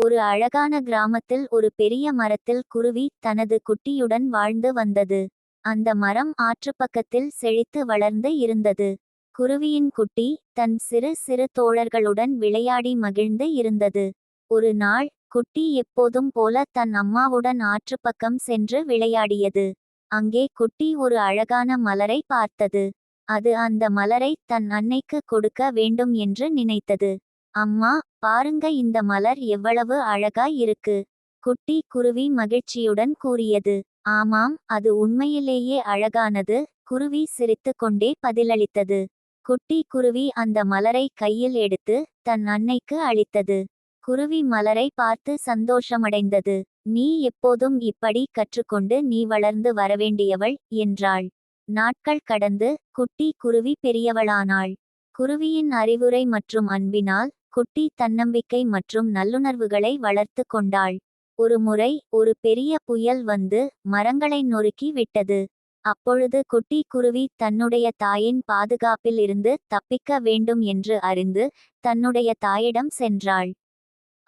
ஒரு அழகான கிராமத்தில் ஒரு பெரிய மரத்தில் குருவி தனது குட்டியுடன் வாழ்ந்து வந்தது. அந்த மரம் ஆற்றுப்பக்கத்தில் செழித்து வளர்ந்து இருந்தது. குருவியின் குட்டி தன் சிறு சிறு தோழர்களுடன் விளையாடி மகிழ்ந்து இருந்தது. ஒரு நாள் குட்டி எப்போதும் போல தன் அம்மாவுடன் ஆற்றுப்பக்கம் சென்று விளையாடியது. அங்கே குட்டி ஒரு அழகான மலரை பார்த்தது. அது அந்த மலரை தன் அன்னைக்கு கொடுக்க வேண்டும் என்று நினைத்தது. அம்மா பாருங்க இந்த மலர் எவ்வளவு அழகாய் இருக்கு. குட்டி குருவி மகிழ்ச்சியுடன் கூறியது. ஆமாம் அது உண்மையிலேயே அழகானது குருவி சிரித்து கொண்டே பதிலளித்தது. குட்டி குருவி அந்த மலரை கையில் எடுத்து தன் அன்னைக்கு அளித்தது. குருவி மலரை பார்த்து சந்தோஷமடைந்தது. நீ எப்போதும் இப்படி கற்றுக்கொண்டு நீ வளர்ந்து வரவேண்டியவள் என்றாள். நாட்கள் கடந்து குட்டி குருவி பெரியவளானாள். குருவியின் அறிவுரை மற்றும் அன்பினால் குட்டி தன்னம்பிக்கை மற்றும் நல்லுணர்வுகளை வளர்த்து கொண்டாள். ஒரு முறை ஒரு பெரிய புயல் வந்து மரங்களை நொறுக்கி விட்டது. அப்பொழுது குட்டி குருவி தன்னுடைய தாயின் பாதுகாப்பில் இருந்து தப்பிக்க வேண்டும் என்று அறிந்து தன்னுடைய தாயிடம் சென்றாள்.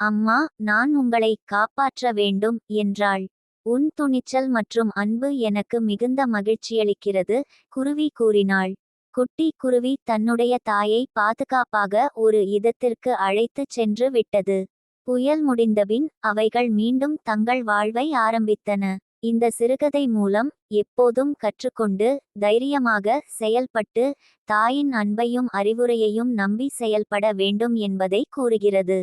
அம்மா நான் உங்களை காப்பாற்ற வேண்டும் என்றாள். உன் துணிச்சல் மற்றும் அன்பு எனக்கு மிகுந்த மகிழ்ச்சியளிக்கிறது குருவி கூறினாள். குட்டி குருவி தன்னுடைய தாயை பாதுகாப்பாக ஒரு இதத்திற்கு அழைத்துச் சென்று விட்டது. புயல் முடிந்தபின் அவைகள் மீண்டும் தங்கள் வாழ்வை ஆரம்பித்தன. இந்த சிறுகதை மூலம் எப்போதும் கற்றுக்கொண்டு தைரியமாக செயல்பட்டு தாயின் அன்பையும் அறிவுரையையும் நம்பி செயல்பட வேண்டும் என்பதை கூறுகிறது.